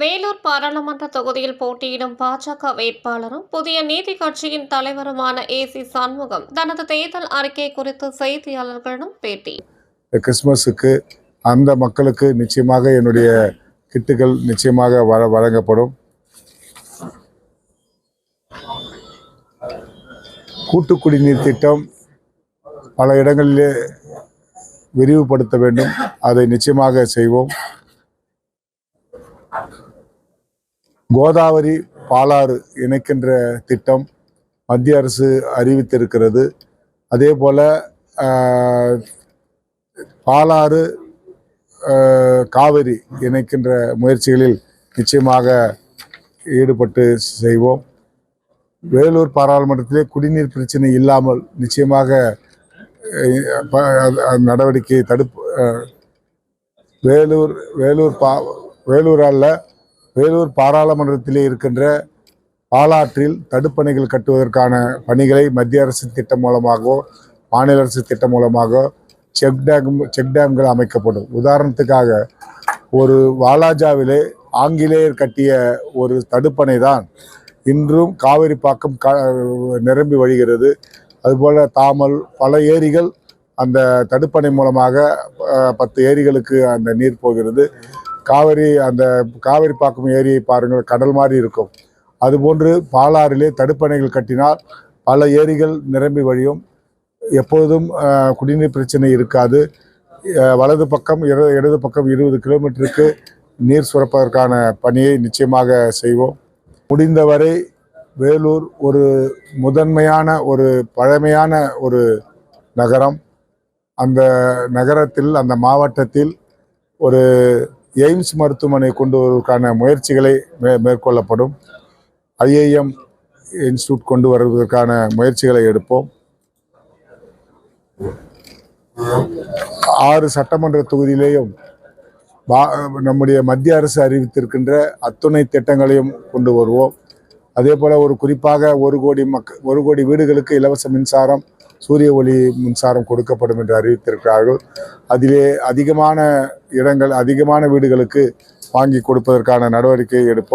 வேலூர் பாராளுமன்ற தொகுதியில் போட்டியிடும் பாஜக வேட்பாளரும் புதிய நீதி கட்சியின் தலைவருமான ஏ சி சண்முகம் தனது தேர்தல் அறிக்கை குறித்து செய்தியாளர்களிடம் பேட்டி. இந்த கிறிஸ்மஸுக்கு அந்த மக்களுக்கு நிச்சயமாக என்னுடைய கிட்டுகள் நிச்சயமாக வர வழங்கப்படும். கூட்டு குடிநீர் திட்டம் பல இடங்களிலே விரிவுபடுத்த வேண்டும். அதை நிச்சயமாக செய்வோம். கோதாவரி பாலாறு இணைக்கின்ற திட்டம் மத்திய அரசு அறிவித்திருக்கிறது. அதே போல் பாலாறு காவிரி இணைக்கின்ற முயற்சிகளில் நிச்சயமாக ஈடுபட்டு செய்வோம். வேலூர் பாராளுமன்றத்திலே குடிநீர் பிரச்சனை இல்லாமல் நிச்சயமாக நடவடிக்கை தடுப்பு வேலூர் வேலூர் பா வேலூர் அல்ல வேலூர் பாராளுமன்றத்திலே இருக்கின்ற பாலாற்றில் தடுப்பணைகள் கட்டுவதற்கான பணிகளை மத்திய அரசு திட்டம் மூலமாகவோ மாநில அரசு திட்டம் மூலமாக செக் டேம் செக் டேம்கள் அமைக்கப்படும். உதாரணத்துக்காக ஒரு வாலாஜாவிலே ஆங்கிலேயர் கட்டிய ஒரு தடுப்பணை தான் இன்றும் காவிரி பாக்கம் க நிரம்பி வழிகிறது. அதுபோல் தாமல் பல ஏரிகள் அந்த தடுப்பணை மூலமாக பத்து ஏரிகளுக்கு அந்த நீர் போகிறது. காவிரி அந்த காவிரி பாக்கம் ஏரியை பாருங்கள் கடல் மாதிரி இருக்கும். அதுபோன்று பாலாறிலே தடுப்பணைகள் கட்டினால் பல ஏரிகள் நிரம்பி வழியும். எப்பொழுதும் குடிநீர் பிரச்சனை இருக்காது. வலது பக்கம் இட- இடது பக்கம் இருபது கிலோமீட்டருக்கு நீர் சுரப்பதற்கான பணியை நிச்சயமாக செய்வோம். முடிந்தவரை வேலூர் ஒரு முதன்மையான ஒரு பழமையான ஒரு நகரம். அந்த நகரத்தில் அந்த மாவட்டத்தில் ஒரு எய்ம்ஸ் மருத்துவமனை கொண்டு வருவதற்கான முயற்சிகளை மே மேற்கொள்ளப்படும். ஐஏஎம் இன்ஸ்டியூட் கொண்டு வருவதற்கான முயற்சிகளை எடுப்போம். ஆறு சட்டமன்ற தொகுதியிலேயும் நம்முடைய மத்திய அரசு அறிவித்திருக்கின்ற அத்துணை திட்டங்களையும் கொண்டு வருவோம். அதே போல் ஒரு குறிப்பாக ஒரு கோடி மக்க ஒரு கோடி வீடுகளுக்கு இலவச மின்சாரம் சூரிய ஒளி மின்சாரம் கொடுக்கப்படும் என்று அறிவித்திருக்கிறார்கள். அதிலே அதிகமான இடங்கள் அதிகமான வீடுகளுக்கு வாங்கி கொடுப்பதற்கான நடவடிக்கை எடுப்போம்.